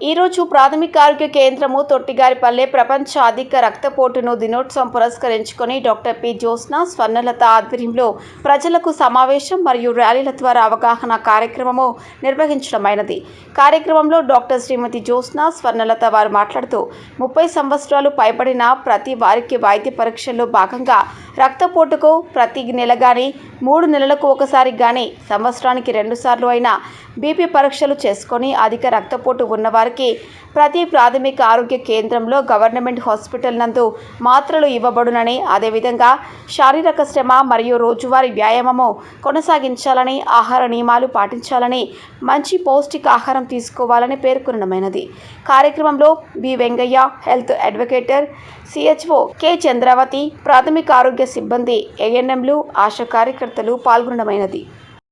ఈరోజు ప్రాథమిక ఆరోగ్య కేంద్రము తొట్టిగారిపల్లె ప్రపంచ అధిక రక్తపోటును దినోత్సవం పురస్కరించుకొని డాక్టర్ పి జ్యోత్స్న స్వర్ణలత ఆధ్వర్యంలో ప్రజలకు సమావేశం మరియు ర్యాలీల ద్వారా అవగాహన కార్యక్రమము నిర్వహించడమైనది. కార్యక్రమంలో డాక్టర్ శ్రీమతి జ్యోత్స్న స్వర్ణలత వారు మాట్లాడుతూ ముప్పై సంవత్సరాలు పైబడిన ప్రతి వారికి వైద్య పరీక్షల్లో భాగంగా రక్తపోటుకు ప్రతి నెల కానీ మూడు నెలలకు ఒకసారి కానీ సంవత్సరానికి రెండుసార్లు అయినా బీపీ పరీక్షలు చేసుకొని అధిక రక్తపోటు వారికి ప్రతి ప్రాథమిక ఆరోగ్య కేంద్రంలో గవర్నమెంట్ హాస్పిటల్ నందు మాత్రలు ఇవ్వబడునని అదేవిధంగా శారీరక శ్రమ మరియు రోజువారీ వ్యాయామము కొనసాగించాలని ఆహార నియమాలు పాటించాలని మంచి పౌష్టికాహారం తీసుకోవాలని పేర్కొనడమైనది. కార్యక్రమంలో B. Vengaiah health educator CHO K. Chandravathi ప్రాథమిక ఆరోగ్య సిబ్బంది ఏఎన్ఎంలు ఆశా కార్యకర్తలు పాల్గొనడమైనది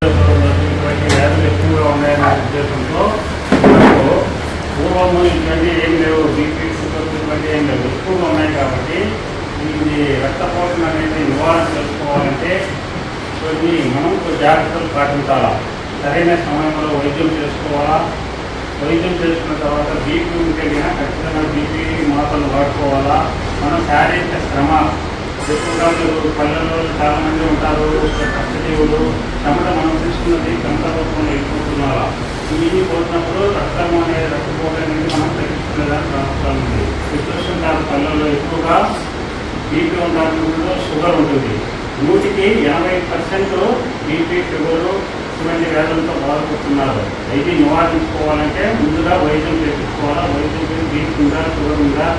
ఇటువంటి వ్యాధులు ఎక్కువగా ఉన్నాయనే ఉద్దేశంతో మనకు పూర్వము ఇటువంటి ఏం లేవు. బీపీ ఇటువంటి ఏం లేవు. ఎక్కువగా ఉన్నాయి కాబట్టి ఇది రక్తపోషణ అనేది నివారణ చేసుకోవాలంటే కొన్ని మనం జాగ్రత్తలు పాటించాలా? సరైన సమయంలో వైద్యం చేసుకోవాలా? వైద్యం చేసుకున్న తర్వాత బీపీ ఉంటే కనుక ఖచ్చితంగా బీపీ మాత్రలు వాడుకోవాలా? మనం శారీరక శ్రమ ఎక్కువగా పల్లెల్లో చాలా మంది ఉంటారు కష్టజీవులు చెమట మనం తీసుకున్నది చెమట రూపంలో ఎక్కుతున్నారా ఇవి పోతున్నప్పుడు రక్తం అనేది రక్తపోటు అనేది మనం తగ్గించుకునేదానికి అవసరం ఉంది. చూస్తుంటారు ఎక్కువగా బీపీ ఉన్నప్పుడు షుగర్ ఉంటుంది. నూటికి ఎనభై పర్సెంట్ బీపీ షుగరు ఇటువంటి వ్యాధులతో బాధపడుతున్నారు. అయితే నివారించుకోవాలంటే ముందుగా వైద్యం చేయించుకోవాలా? వైద్యం చేసి బీపీ ఉందా షుగర్ ఉందా?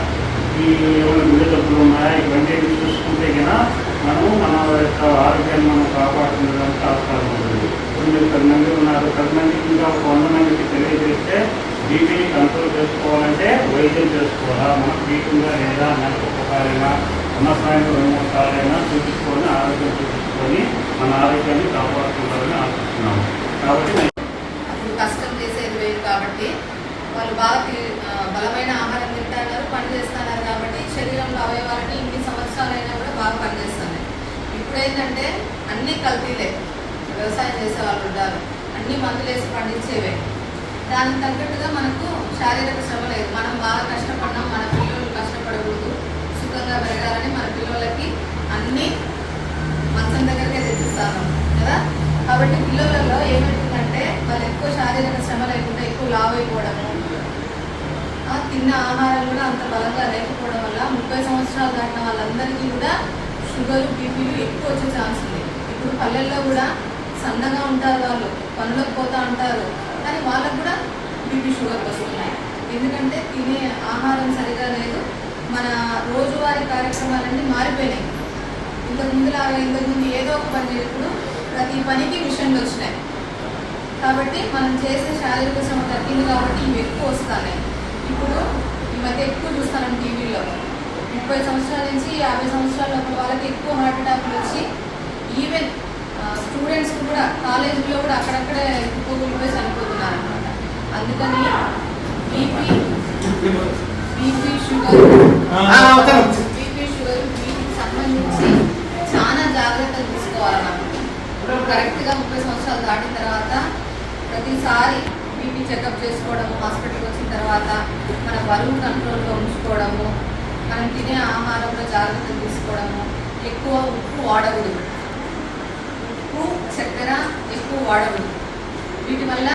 ఈ ఏమైనా గుండె జబ్బులు ఉన్నాయా? ఇవన్నీ చూసుకుంటే కన్నా మనం మన యొక్క ఆరోగ్యాన్ని మనం కాపాడుకునేదానికి అవసరం ఉంటుంది. మంది ఉన్నారు పది తెలియజేస్తే బీపీని కంట్రోల్ చేసుకోవాలంటే వైద్యం చేసుకోవాలా? మనకు బీపీ లేదా నెలకు ఒకసారైనా సంవత్సరానికి రెండు మూడు సార్లైనా చూపించుకొని ఆరోగ్యం చూపించుకొని మన ఆరోగ్యాన్ని కాపాడుకుంటారని ఆశిస్తున్నాము కాబట్టి అప్పుడు కష్టం చేసేది వేరు కాబట్టి వాళ్ళు బాగా బలమైన ఆహారం తింటున్నారు పనిచేస్తున్నారు కాబట్టి శరీరంలో అవయవాలని ఇన్ని సంవత్సరాలైనా కూడా బాగా పనిచేస్తున్నాయి ఇప్పుడు ఏంటంటే అన్ని కల్తీలే. వ్యవసాయం చేసే వాళ్ళు ఉంటారు. అన్ని మందులు వేసి పండించేవే. దానికి తగ్గట్టుగా మనకు శారీరక శ్రమ లేదు. మనం బాగా కష్టపడినాం మన పిల్లలు కష్టపడకూడదు సుఖంగా పెరగాలని మన పిల్లలకి అన్ని మంచం దగ్గరికే తెచ్చిస్తాను కదా? కాబట్టి పిల్లలలో ఏమవుతుందంటే వాళ్ళు ఎక్కువ శారీరక శ్రమ లేకుండా ఎక్కువ లావు అయిపోవడము తిన్న ఆహారం కూడా అంత బలంగా లేకపోవడం వల్ల ముప్పై సంవత్సరాలు దాటిన వాళ్ళందరికీ కూడా షుగర్ బీపీలు ఎక్కువ వచ్చే ఛాన్స్ ఉంది. ఇప్పుడు పల్లెల్లో కూడా సన్నగా ఉంటారు వాళ్ళు పనులకు పోతూ ఉంటారు. కానీ వాళ్ళకు కూడా బీపీ షుగర్ వస్తున్నాయి. ఎందుకంటే తినే ఆహారం సరిగా లేదు. మన రోజువారీ కార్యక్రమాలన్నీ మారిపోయినాయి. ఇంతకు ముందులాగా ఇంతకు ముందు ఏదో ఒక పని ఇప్పుడు ప్రతి పనికి మిషన్లు వచ్చినాయి. కాబట్టి మనం చేసే శారీరక శ్రమ తగ్గింది కాబట్టి ఇవి ఎక్కువ వస్తున్నాయి. ఇప్పుడు ఈ మధ్య ఎక్కువ చూస్తాను టీవీలో. ముప్పై సంవత్సరాల నుంచి యాభై సంవత్సరాల లోపల వాళ్ళకి ఎక్కువ హార్ట్ అటాక్లు వచ్చి ఈవెన్ స్టూడెంట్స్ కూడా కాలేజీలో కూడా అక్కడక్కడే కుప్పకూలిపోయి చనిపోతున్నారు అనమాట అందుకని BP BP sugar BP sugar వీటికి సంబంధించి చాలా జాగ్రత్తలు తీసుకోవాలన్నమాట. ఇప్పుడు కరెక్ట్గా ముప్పై సంవత్సరాలు దాటిన తర్వాత ప్రతిసారి బీపీ చెకప్ చేసుకోవడము హాస్పిటల్కి వచ్చిన తర్వాత మన బరువు కంట్రోల్లో ఉంచుకోవడము మనం తినే ఆహారంలో జాగ్రత్తలు తీసుకోవడము ఎక్కువ ఉప్పు వాడకూడదు. చక్కెర ఎక్కువ వాడకూడదు. వీటి వల్ల